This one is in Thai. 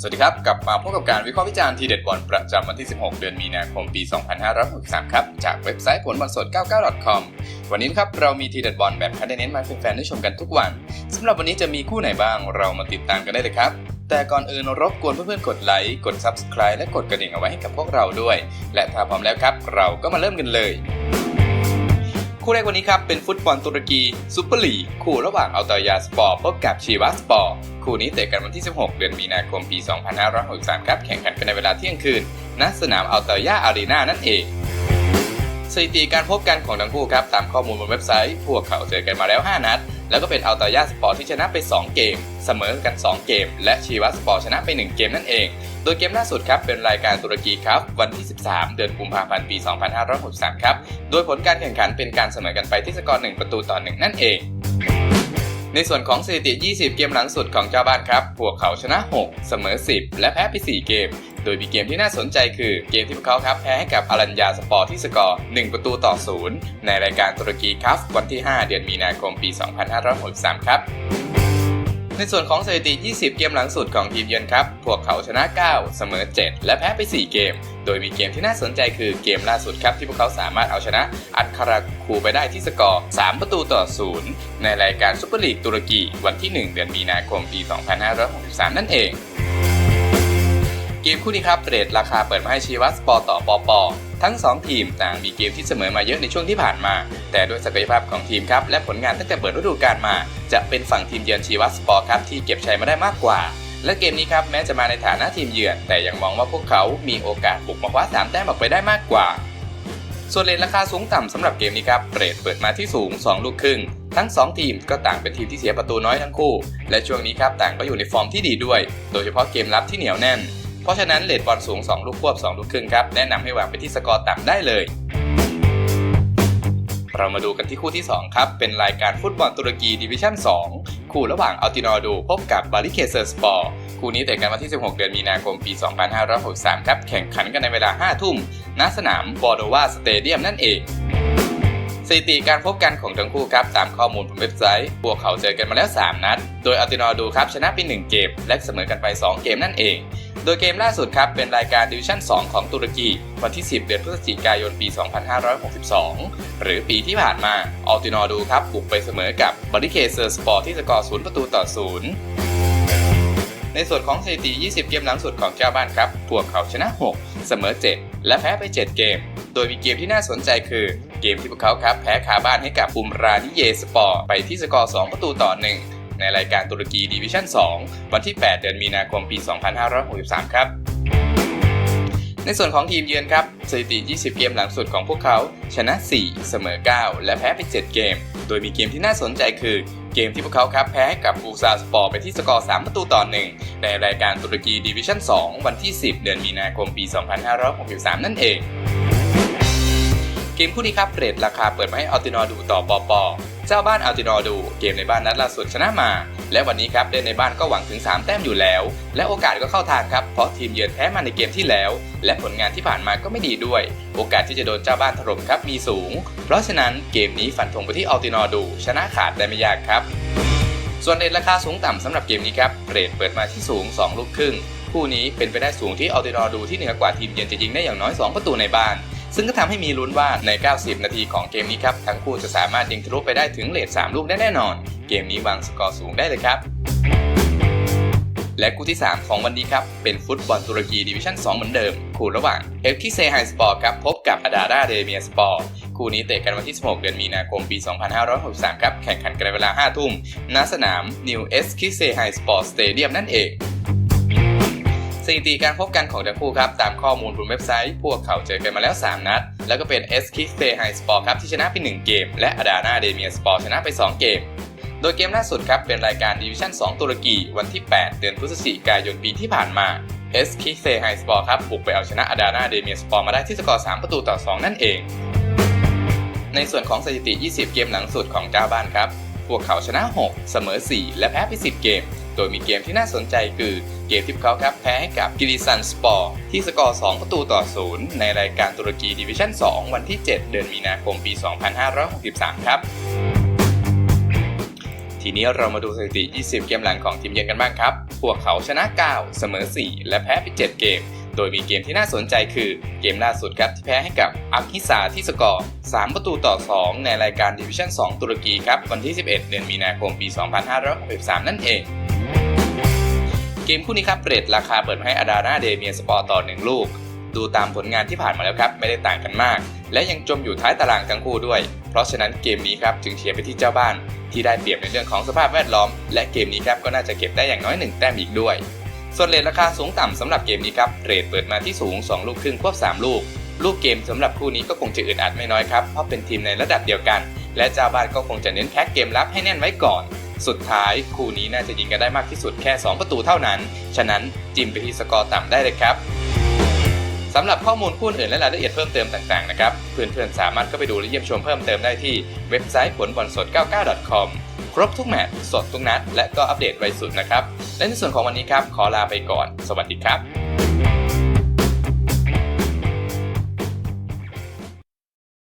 สวัสดีครับ กลับมาพบกับการวิเคราะห์วิจารณ์ทีเด็ดบอลประจำวันที่ 16 เดือนมีนาคมปี 2563 ครับ จากเว็บไซต์ผลบอลสด 99.com วันนี้ครับเรามีทีเด็ดบอลแบบคัดเน้นมาแฟนๆได้ชมกันทุกวันสำหรับวันนี้จะมีคู่ไหนบ้างเรามาติดตามกันได้เลยครับ แต่ก่อนอื่นรบกวนเพื่อนๆกดไลค์กด Subscribe และกดกระดิ่งเอาไว้ให้กับพวกเราด้วย และถ้าพร้อมแล้วครับ เราก็มาเริ่มกันเลย คู่แรกวันนี้ครับเป็นฟุตบอลตุรกีซูเปอร์ลีกคู่ระหว่างอัลตายาสปอร์พบกับชีวาสปอร์คู่นี้เตะกันวันที่ 16 เดือนมีนาคมปี 2563 ครับแข่งขันกันในเวลาเที่ยงคืนณสนามอัลตายาอารีนานั่นเองสถิติการพบกันของทั้งคู่ครับตามข้อมูลบนเว็บไซต์ พวกเขาเจอกันมาแล้ว 5 นัด แล้วก็เป็นอัลตายาสปอร์ที่ชนะไป 2 เกม เสมอกัน 2 เกม และชีวาสปอร์ชนะไป 1 เกมนั่นเอง โดยเกมล่าสุดครับเป็นรายการตุรกีครับ วันที่ 13 เดือนกุมภาพันธ์ปี 2563 ครับ โดยผลการแข่งขันเป็นการเสมอกันไปที่สกอร์ 1 ประตูต่อ 1 นั่นเองในส่วนของสถิติ 20 เกมหลังสุดของเจ้าบ้านครับ พวกเขาชนะ 6 เสมอ 10 และแพ้ไป 4 เกม ดยมีเกมที่น่าสนใจคือเกมที่พวกเขาครับแพ้ให้กับอารัญญาสปอร์ที่สกอร์ 1 ประตูต่อ 0 ในรายการตุรกีคัฟวันที่ 5 เดือนมีนาคมปี 2563 ครับในส่วนของสถิติ 20 เกมหลังสุดของทีมเยือนครับ พวกเขาชนะ 9 เสมอ 7 และแพ้ไป 4 เกม โดยมีเกมที่น่าสนใจคือเกมล่าสุดครับ ที่พวกเขาสามารถเอาชนะ อันคาราคูไปได้ที่สกอร์ 3 ประตูต่อ 0 ในรายการซุปเปอร์ลีกตุรกี วันที่ 1 เดือนมีนาคม ปี 2563 นั่นเอง กมคู่นี้ครับเรทราคาเปิดมาให้ชีวัสปอต่อปอปอทั้ง 2 ทีมต่างมีเกมที่เสมอมาเยอะในช่วงที่ผ่านมา แต่ด้วยศักยภาพของทีมครับ และผลงานตั้งแต่เปิดฤดูกาลมา จะเป็นฝั่งทีมเยือนชีวัสปอครับที่เก็บชัยมาได้มากกว่า และเกมนี้ครับแม้จะมาในฐานะทีมเยือน แต่ยังมองว่าพวกเขามีโอกาสบุกมาคว้าสามแต้มออกไปได้มากกว่า ส่วนเลนราคาสูงต่ำสำหรับเกมนี้ครับเรทเปิดมาที่สูง 2 ลูกครึ่งทั้ง 2 ทีมก็ต่างเป็นทีมที่เสียประตูน้อยทั้งคู่ และช่วงนี้ครับต่างก็อยู่ในฟอร์มที่ดีด้วย โดยเฉพาะเกมรับที่เหนียวแน่น ราะฉะนั้นเลทบอลสูง 2 ลูกควบ 2 ลูกครึ่งครับ แนะนำให้วางไปที่สกอร์ต่ำได้เลย เรามาดูกันที่คู่ที่ 2 ครับ เป็นรายการฟุตบอลตุรกีดิวิชั่น 2 คู่ระหว่างอัลตินอดูพบกับบาริเคเซอร์สปอร์ คู่นี้เตะกันวันที่ 16 เดือนมีนาคมปี 2563 ครับ แข่งขันกันในเวลา 5 ทุ่มณสนามบอร์โดวาสเตเดียมนั่นเองสถิติการพบกันของทั้งคู่ครับ ตามข้อมูลบนเว็บไซต์ พวกเขาเจอกันมาแล้ว 3 นัด โดยอัลตินอดูครับชนะไป 1 เกม และเสมอกันไป 2 เกมนั่นเอง โดยเกมล่าสุดครับเป็นรายการดิวิชั่น 2 ของตุรกี วันที่ 10 เดือนพฤศจิกายนปี 2562 หรือปีที่ผ่านมาอัลตินอดูครับบุกไปเสมอกับบริเคเซอร์สปอร์ที่สกอร์ 0 ประตูต่อ 0ในส่วนของสถิติ 20 เกมหลังสุดของเจ้าบ้านครับ พวกเขาชนะ 6 เสมอ 7 และแพ้ไป 7 เกม โดยมีเกมที่น่าสนใจคือ เกมที่พวกเขาครับแพ้คาบ้านให้กับอุมรานิเยสปอร์ไปที่สกอร์ 2 ประตูต่อ 1 ในรายการตุรกีดิวิชั่น 2 วันที่ 8 เดือนมีนาคมปี 2563 ครับ ในส่วนของทีมเยือนครับ สถิติ 20 เกมหลังสุดของพวกเขา ชนะ 4 เสมอ 9 และแพ้ไป 7 เกม โดยมีเกมที่น่าสนใจคือเกมที่พวกเขาครับแพ้ให้กับบูซาสปอร์ไปที่สกอร์ 3 ประตูต่อ 1 ในรายการตุรกีดิวิชั่น 2 วันที่ 10 เดือนมีนาคมปี 2563 นั่นเองเกมคู่นี้ครับเรทราคาเปิดมาให้อัลตินอดูต่อปอปอ เจ้าบ้านอัลตินอดู เกมในบ้านนัดล่าสุดชนะมา และวันนี้ครับเล่นในบ้านก็หวังถึง 3 แต้มอยู่แล้ว และโอกาสก็เข้าทางครับเพราะทีมเยือนแพ้มาในเกมที่แล้ว และผลงานที่ผ่านมาก็ไม่ดีด้วย โอกาสที่จะโดนเจ้าบ้านถล่มครับมีสูง เพราะฉะนั้นเกมนี้ฟันธงไปที่อัลตินอดู ชนะขาดได้ไม่ยากครับส่วนเรทราคาสูงต่ำสำหรับเกมนี้ครับเรทเปิดมาที่สูง 2 ลูกครึ่ง คู่นี้เป็นไปได้สูงที่อัลตินอดูที่เหนือกว่าทีมเยือนจะยิงได้อย่างน้อย 2 ประตูในบ้าน ซึ่งก็ทำให้มีลุ้นว่าใน 90 นาทีของเกมนี้ครับ ทั้งคู่จะสามารถยิงทะลุไปได้ถึงเลท3ลูกได้แน่นอน เกมนี้วางสกอร์สูงได้เลยครับและคู่ที่ 3 ของวันนี้ครับ เป็นฟุตบอลตุรกีดิวิชั่น 2 เหมือนเดิม คู่ระหว่างเอลคิเซไฮสปอร์ครับ พบกับอาดาราเดเมียสปอร์คู่นี้เตะกันวันที่ 16 เดือนมีนาคมปี 2563 ครับ แข่งขันกันในเวลา 5 ทุ่มณสนาม New e s k i s e High Sport Stadium นั่นเอง สถิติการพบกันของทั้งคู่ครับ ตามข้อมูลบนเว็บไซต์ พวกเขาเจอกันมาแล้ว 3 นัด แล้วก็เป็น s k i s e High Sport ครับที่ชนะไป 1 เกม และอาดานาเดเมียสปอร์ชนะไป 2 เกม โดยเกมล่าสุดครับ เป็นรายการดิวิชั่น 2 ตุรกีวันที่ 8 เดือนพฤศจิกายนปีที่ผ่านมา s k i s e High Sport ครับบุกไปเอาชนะอาดานาเดเมียสปอร์มาได้ที่สกอร์ 3 ประตูต่อ 2 นั่นเอง ในส่วนของสถิติ 20 เกมหลังสุดของเจ้าบ้านครับ พวกเขาชนะ 6 เสมอ 4 และแพ้ไป 10 เกม โดยมีเกมที่น่าสนใจคือ เกมที่พวกเขาครับแพ้ให้กับกิริซันสปอร์ที่สกอร์ 2 ประตูต่อ 0 ในรายการตุรกีดิวิชั่น 2 วันที่ 7 เดือนมีนาคมปี 2563 ครับ ทีนี้เรามาดูสถิติ 20 เกมหลังของทีมเยือนกันบ้างครับ พวกเขาชนะ 9 เสมอ 4 และแพ้ไป 7 เกม โดยมีเกมที่น่าสนใจคือเกมล่าสุดครับที่แพ้ให้กับอักฮิซาที่สกอร์ 3 ประตูต่อ 2 ในรายการดิวิชั่น 2 ตุรกีครับวันที่ 11 เดือนมีนาคมปี 2563 นั่นเอง เกมคู่นี้ครับเรทราคาเปิดให้อาดาน่าเดเมียสปอร์ต่อ 1 ลูก ดูตามผลงานที่ผ่านมาแล้วครับ ไม่ได้ต่างกันมาก และยังจมอยู่ท้ายตารางทั้งคู่ด้วย เพราะฉะนั้นเกมนี้ครับจึงเชียร์ไปที่เจ้าบ้าน ที่ได้เปรียบในเรื่องของสภาพแวดล้อม และเกมนี้ครับก็น่าจะเก็บได้อย่างน้อย 1 แต้มอีกด้วย ส่วนเรทราคาสูงต่ำสำหรับเกมนี้ครับเรทเปิดมาที่สูง 2 ลูกครึ่งควบ 3 ลูก ลูกเกมสำหรับคู่นี้ก็คงจะอึดอัดไม่น้อยครับเพราะเป็นทีมในระดับเดียวกัน และเจ้าบ้านก็คงจะเน้นแพ็กเกมรับให้แน่นไว้ก่อน สุดท้ายคู่นี้น่าจะยิงกันได้มากที่สุดแค่ 2 ประตูเท่านั้น ฉะนั้นจิ้มไปที่สกอร์ต่ำได้เลยครับสำหรับข้อมูลคู่อื่นและรายละเอียดเพิ่มเติมต่างๆนะครับเพื่อนๆสามารถก็ไปดูและเยี่ยมชมเพิ่มเติมได้ที่เว็บไซต์ผลบอลสด 99.com ครบทุกแมตช์สดทุกนัด และก็อัปเดตไวสุดนะครับ และในส่วนของวันนี้ครับ ขอลาไปก่อน สวัสดีครับ